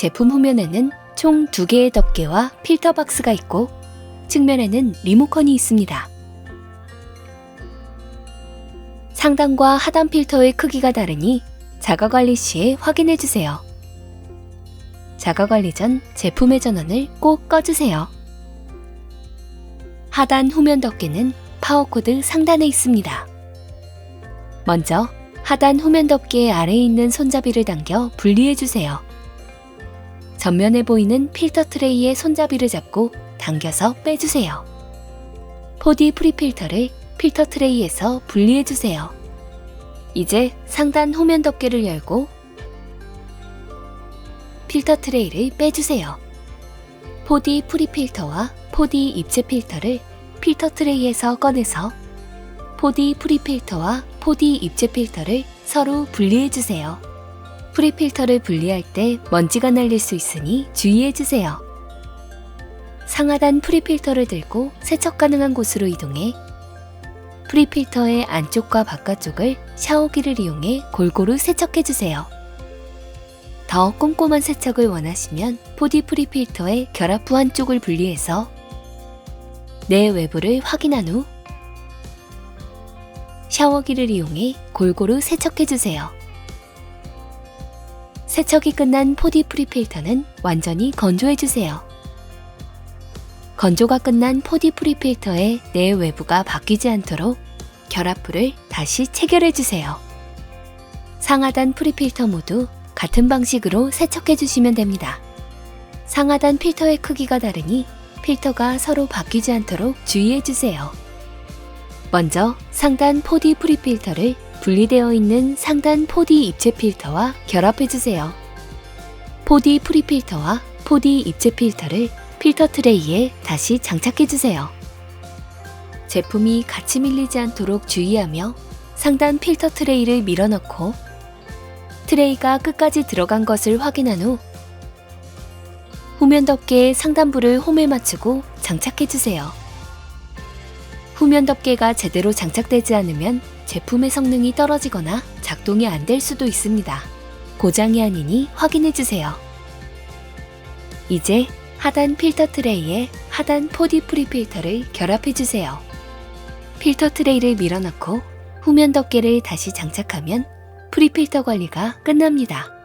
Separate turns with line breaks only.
제품 후면에는 총 2개의 덮개와 필터 박스가 있고 측면에는 리모컨이 있습니다. 상단과 하단 필터의 크기가 다르니 자가 관리 시에 확인해 주세요. 자가 관리 전 제품의 전원을 꼭 꺼주세요. 하단 후면 덮개는 파워코드 상단에 있습니다. 먼저 하단 후면 덮개 아래에 있는 손잡이를 당겨 분리해 주세요. 전면에 보이는 필터 트레이의 손잡이를 잡고 당겨서 빼주세요. 포디 프리필터를 필터 트레이에서 분리해 주세요. 이제 상단 후면 덮개를 열고 필터 트레이를 빼주세요. 포디 프리필터와 포디 입체 필터를 필터 트레이에서 꺼내서 포디 프리필터와 포디 입체 필터를 서로 분리해 주세요. 프리필터를 분리할 때 먼지가 날릴 수 있으니 주의해 주세요. 상하단 프리필터를 들고 세척 가능한 곳으로 이동해 프리필터의 안쪽과 바깥쪽을 샤워기를 이용해 골고루 세척해 주세요. 더 꼼꼼한 세척을 원하시면 포디 프리필터의 결합부 한쪽을 분리해서 내 외부를 확인한 후 샤워기를 이용해 골고루 세척해 주세요. 세척이 끝난 포디 프리 필터는 완전히 건조해 주세요. 건조가 끝난 포디 프리 필터의 내 외부가 바뀌지 않도록 결합부를 다시 체결해 주세요. 상하단 프리 필터 모두 같은 방식으로 세척해 주시면 됩니다. 상하단 필터의 크기가 다르니 필터가 서로 바뀌지 않도록 주의해 주세요. 먼저 상단 포디 프리 필터를 분리되어 있는 상단 포디 입체 필터와 결합해 주세요. 포디 프리필터와 포디 입체 필터를 필터 트레이에 다시 장착해 주세요. 제품이 같이 밀리지 않도록 주의하며 상단 필터 트레이를 밀어넣고 트레이가 끝까지 들어간 것을 확인한 후 후면 덮개의 상단부를 홈에 맞추고 장착해 주세요. 후면 덮개가 제대로 장착되지 않으면 제품의 성능이 떨어지거나 작동이 안 될 수도 있습니다. 고장이 아니니 확인해 주세요. 이제 하단 필터 트레이에 하단 포디 프리 필터를 결합해 주세요. 필터 트레이를 밀어넣고 후면 덮개를 다시 장착하면 프리 필터 관리가 끝납니다.